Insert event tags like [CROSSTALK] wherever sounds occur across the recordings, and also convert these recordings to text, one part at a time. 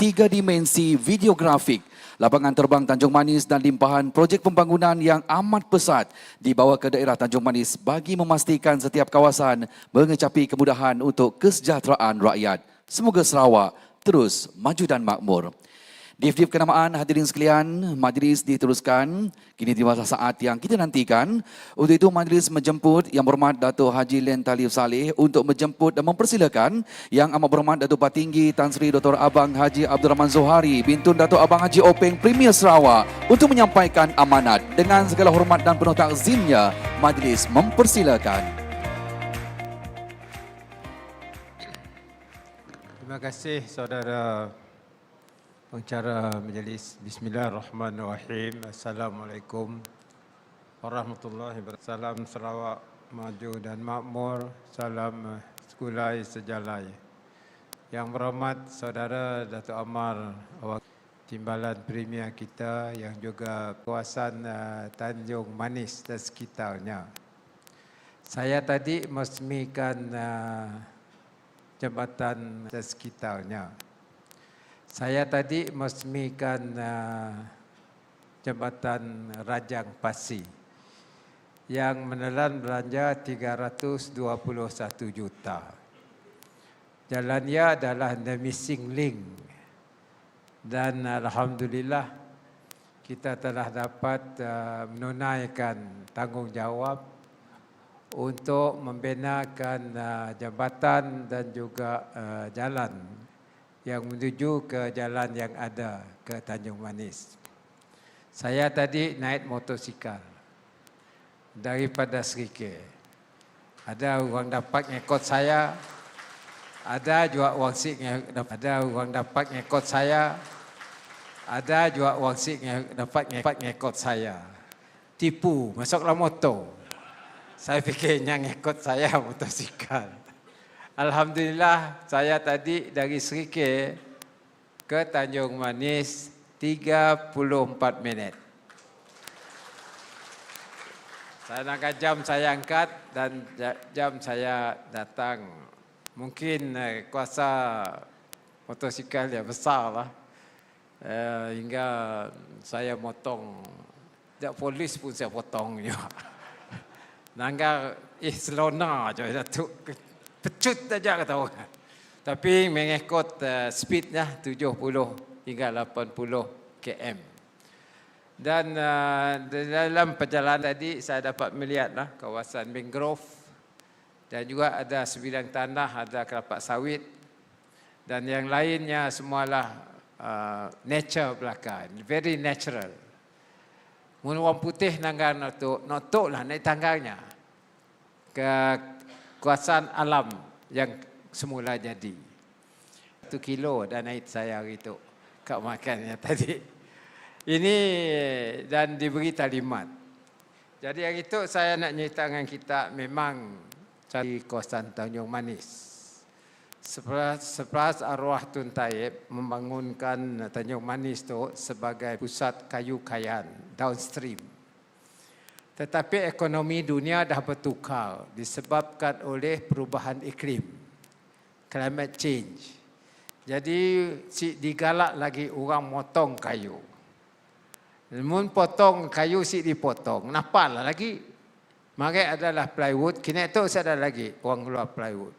tiga dimensi videografik. Lapangan terbang Tanjung Manis dan limpahan projek pembangunan yang amat pesat dibawa ke daerah Tanjung Manis bagi memastikan setiap kawasan mengecapi kemudahan untuk kesejahteraan rakyat. Semoga Sarawak terus maju dan makmur. Div-div kenamaan hadirin sekalian, majlis diteruskan. Kini tiba saat yang kita nantikan. Untuk itu majlis menjemput Yang Berhormat Dato' Haji Len Talib Saleh untuk menjemput dan mempersilakan Yang Amat Berhormat Dato' Patinggi Tan Sri Dr. Abang Haji Abdul Rahman Zohari Bintun Dato' Abang Haji Openg Premier Sarawak untuk menyampaikan amanat. Dengan segala hormat dan penuh takzimnya, majlis mempersilakan. Terima kasih saudara pengacara majlis. Bismillahirrahmanirrahim. Assalamualaikum warahmatullahi wabarakatuh. Salam Sarawak maju dan makmur. Salam eh, sekulai sejalai. Yang berhormat saudara Datuk Amar awak timbalan premier kita yang juga kawasan uh, Tanjung Manis dan sekitarnya. Saya tadi meresmikan uh, jambatan dan sekitarnya. Saya tadi meresmikan uh, jambatan Rajang Pasi yang menelan belanja 321 juta. Jalannya adalah the missing link dan alhamdulillah kita telah dapat uh, menunaikan tanggungjawab untuk membenakan uh, jambatan dan juga uh, jalan yang menuju ke jalan yang ada ke Tanjung Manis. Saya tadi naik motosikal daripada Serike. Ada orang dapat ngekot saya. Ada juga orang sik ada orang dapat ngekot saya. Ada juga orang sik dapat ngekot ngekot saya. Tipu masuklah motor. Saya fikirnya ngekot saya [LAUGHS] motosikal. Alhamdulillah saya tadi dari Serike ke Tanjung Manis 34 minit. Saya nak jam saya angkat dan jam saya datang. Mungkin eh, kuasa motosikal yang besar lah. Eh, hingga saya motong. Tak polis pun saya potong juga. [LAUGHS] Nangga eh selona je Datuk pecut saja kata orang. Tapi mengikut uh, speednya 70 hingga 80 km. Dan uh, dalam perjalanan tadi saya dapat melihatlah kawasan mangrove dan juga ada sebidang tanah, ada kelapa sawit dan yang lainnya semualah uh, nature belakang, very natural. Mun orang putih nanggar notok, notok lah naik tangganya ke kuasaan alam yang semula jadi. Satu kilo dan naik saya hari itu. Kak makannya [LAUGHS] tadi. Ini dan diberi talimat. Jadi hari itu saya nak cerita dengan kita memang cari kawasan Tanjung Manis. Seperas arwah Tun Taib membangunkan Tanjung Manis itu sebagai pusat kayu kayan downstream. Tetapi ekonomi dunia dah bertukar disebabkan oleh perubahan iklim. Climate change. Jadi si digalak lagi orang motong kayu. Namun potong kayu si dipotong. Nampaklah lagi. Mari adalah plywood. Kini itu ada lagi orang keluar plywood.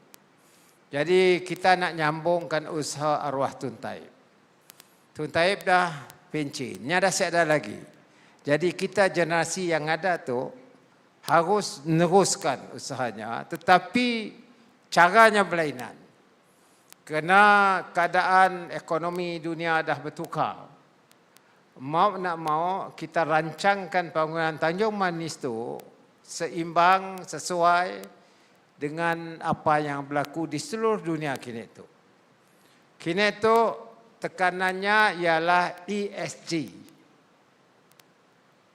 Jadi kita nak nyambungkan usaha arwah Tuntaib. Tuntaib dah pencin. Ini ada ada lagi. Jadi kita generasi yang ada tu harus meneruskan usahanya tetapi caranya berlainan. Kerana keadaan ekonomi dunia dah bertukar. Mau nak mau kita rancangkan bangunan Tanjung Manis tu seimbang sesuai dengan apa yang berlaku di seluruh dunia kini tu. Kini tu tekanannya ialah ESG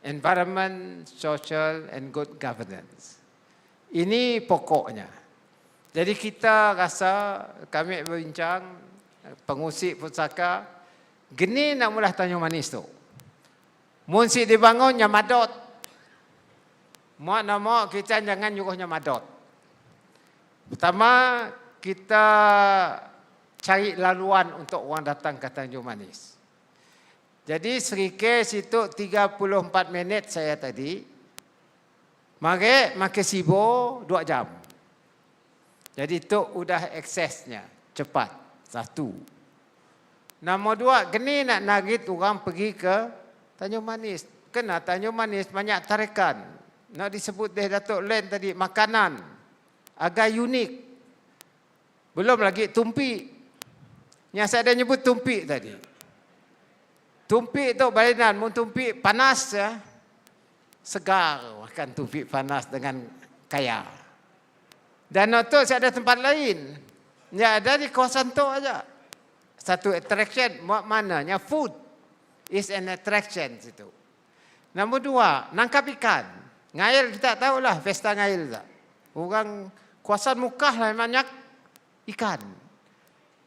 environment, social and good governance. Ini pokoknya. Jadi kita rasa kami berbincang pengusik pusaka geni nak mula Tanjung Manis tu. Mun si dibangun nyamadot. Mak nama kita jangan nyuruh nyamadot. Pertama kita cari laluan untuk orang datang ke Tanjung Manis. Jadi serikir situ 34 minit saya tadi. Mari makan sibo 2 jam. Jadi tu udah aksesnya cepat. Satu. Nombor dua, geni nak nagit orang pergi ke Tanjung Manis. Kena Tanjung Manis banyak tarikan. Nak disebut deh Datuk Len tadi, makanan. Agak unik. Belum lagi tumpi. Yang saya dah nyebut tumpi tadi. Tumpi tu balinan, mun tumpi panas ya. Segar makan tumpi panas dengan kaya. Dan itu saya ada tempat lain. Ya ada di kawasan tu aja. Satu attraction maknanya food is an attraction situ. Nombor dua, nangkap ikan. Ngail kita tahulah pesta ngail tak. Orang kawasan Mukah lah banyak ikan.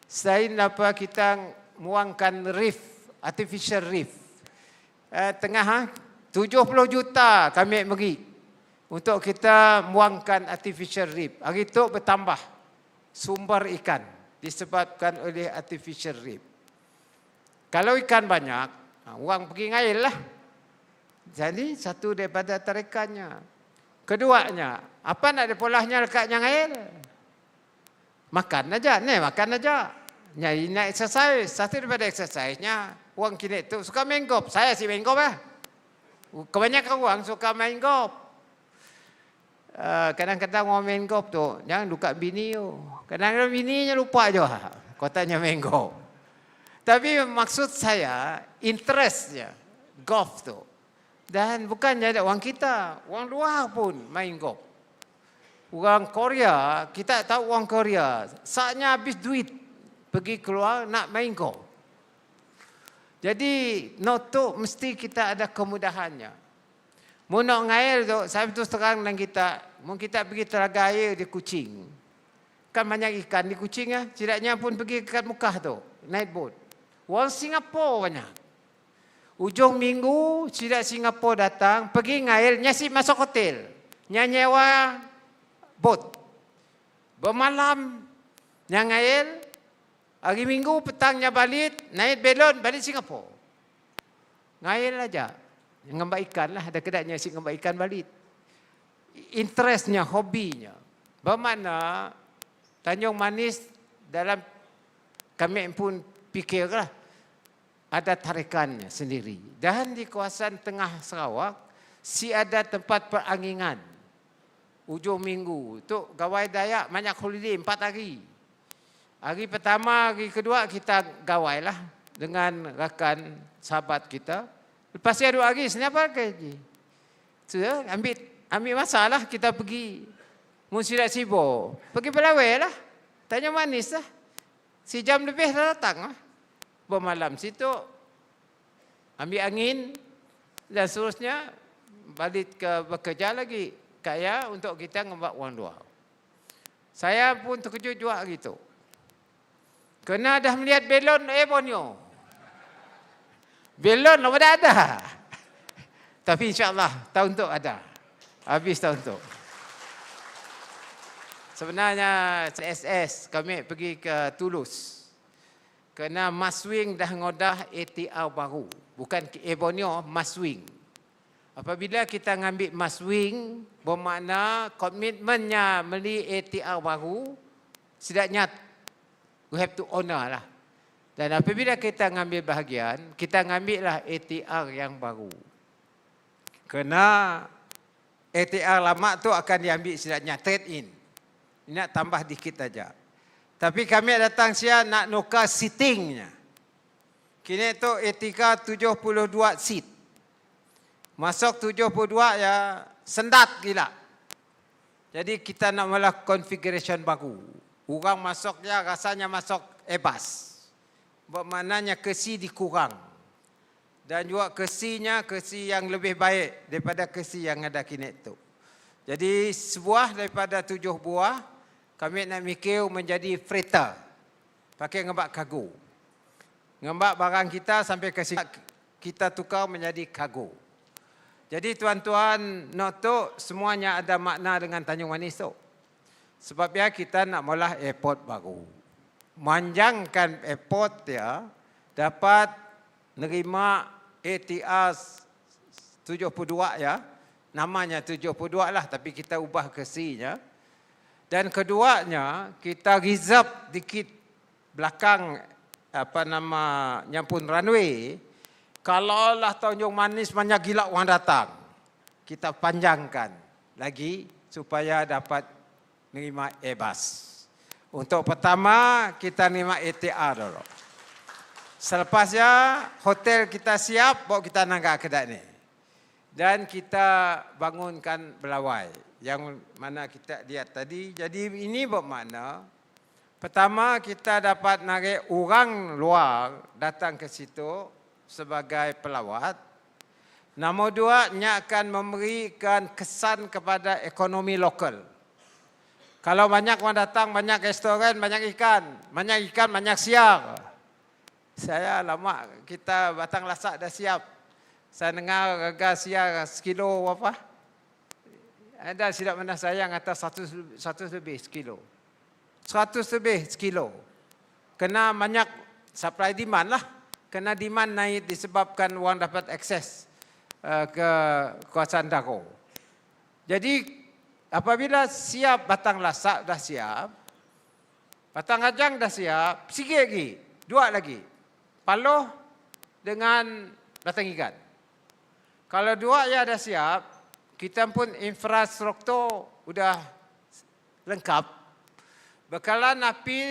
Selain apa kita muangkan reef, artificial reef. Eh, tengah ha, 70 juta kami bagi untuk kita muangkan artificial reef. Hari itu bertambah sumber ikan disebabkan oleh artificial reef. Kalau ikan banyak, ha, orang pergi ngail lah. Jadi satu daripada tarikannya. Keduanya, apa nak dipolahnya dekat yang ngail? Makan aja, ni makan aja. Nyari nak exercise. Satu daripada exercise-nya, orang kini tu suka main golf. Saya sih main golf lah. Kebanyakan orang suka main golf. Uh, kadang-kadang orang main golf tu, jangan luka bini tu. Kadang-kadang bininya lupa je. [LAUGHS] Kotanya main golf. Tapi maksud saya, interestnya golf tu. Dan bukannya ada orang kita, orang luar pun main golf. Orang Korea, kita tahu orang Korea, saatnya habis duit pergi keluar nak main golf. Jadi noto mesti kita ada kemudahannya. Mau nak ngair tu, saya betul terang dengan kita, mau kita pergi telaga air di Kucing. Kan banyak ikan di Kucing ya, tidaknya pun pergi ke Mukah tu, naik boat. Orang Singapura banyak. Ujung minggu, tidak Singapura datang, pergi ngair, nyasi masuk hotel. Nyanyewa boat. Bermalam, yang ngair, hari minggu petangnya balik, naik belon, balik Singapura. Ngair aja. Ngembak ikan lah, ada kedai nyasi ngembak ikan balik. Interestnya, hobinya. Bermakna, Tanjung Manis dalam kami pun fikirlah ada tarikannya sendiri. Dan di kawasan tengah Sarawak, si ada tempat perangingan. Ujung minggu. Tu gawai Dayak banyak holiday empat hari. Hari pertama, hari kedua kita gawai lah dengan rakan sahabat kita. Lepas dia dua hari, senyap lagi. So, ambil ambil masalah kita pergi Musirat Sibo. Pergi Pelawai lah. Tanya manis lah. Sejam lebih dah datang lah bermalam situ ambil angin dan seterusnya balik ke bekerja lagi kaya untuk kita ngembak wang dua. Saya pun terkejut juga gitu. Kena dah melihat belon eh Borneo. Belon dah ada. Tapi insyaAllah tahun tu ada. Habis tahun tu. Sebenarnya SS kami pergi ke Toulouse. Kerana Maswing dah ngodah ATR baru. Bukan Ebonio, Maswing. Apabila kita ngambil Maswing, bermakna komitmennya beli ATR baru, setidaknya we have to honor lah. Dan apabila kita ngambil bahagian, kita ngambil lah ATR yang baru. Kerana ATR lama tu akan diambil setidaknya trade in. Ini nak tambah dikit aja. Tapi kami datang sia nak nukar seatingnya. Kini tu etika 72 seat. Masuk 72 ya sendat gila. Jadi kita nak malah configuration baru. Orang masuknya rasanya masuk ebas. Bermaknanya kesi dikurang. Dan juga kesinya kesi yang lebih baik daripada kesi yang ada kini tu. Jadi sebuah daripada tujuh buah kami nak mikir menjadi freighter. Pakai ngembak kargo. Ngembak barang kita sampai ke kita tukar menjadi kargo. Jadi tuan-tuan, noto semuanya ada makna dengan Tanjung Manis tu. Sebab ya kita nak mula airport baru. manjangkan airport ya dapat nerima ATR 72 ya. Namanya 72 lah tapi kita ubah ke C-nya. Dan keduanya kita reserve dikit belakang apa nama nyampun runway. Kalau lah Tanjung Manis banyak gila orang datang. Kita panjangkan lagi supaya dapat menerima Airbus. Untuk pertama kita nerima ATR dulu. Selepasnya hotel kita siap bawa kita nanggak kedai ni. Dan kita bangunkan belawai yang mana kita lihat tadi. Jadi ini bermakna pertama kita dapat narik orang luar datang ke situ sebagai pelawat. Nombor dua, nya akan memberikan kesan kepada ekonomi lokal. Kalau banyak orang datang, banyak restoran, banyak ikan. Banyak ikan, banyak siar. Saya lama kita batang lasak dah siap. Saya dengar harga siar sekilo berapa? Ada silap mana saya yang kata satu, satu lebih sekilo. Seratus lebih sekilo. Kena banyak supply demand lah. Kena demand naik disebabkan orang dapat akses uh, ke kawasan Dako. Jadi apabila siap batang lasak dah siap, batang kacang dah siap, sikit lagi, dua lagi. Paloh dengan batang ikan. Kalau dua ya dah siap, kita pun infrastruktur sudah lengkap. Bekalan api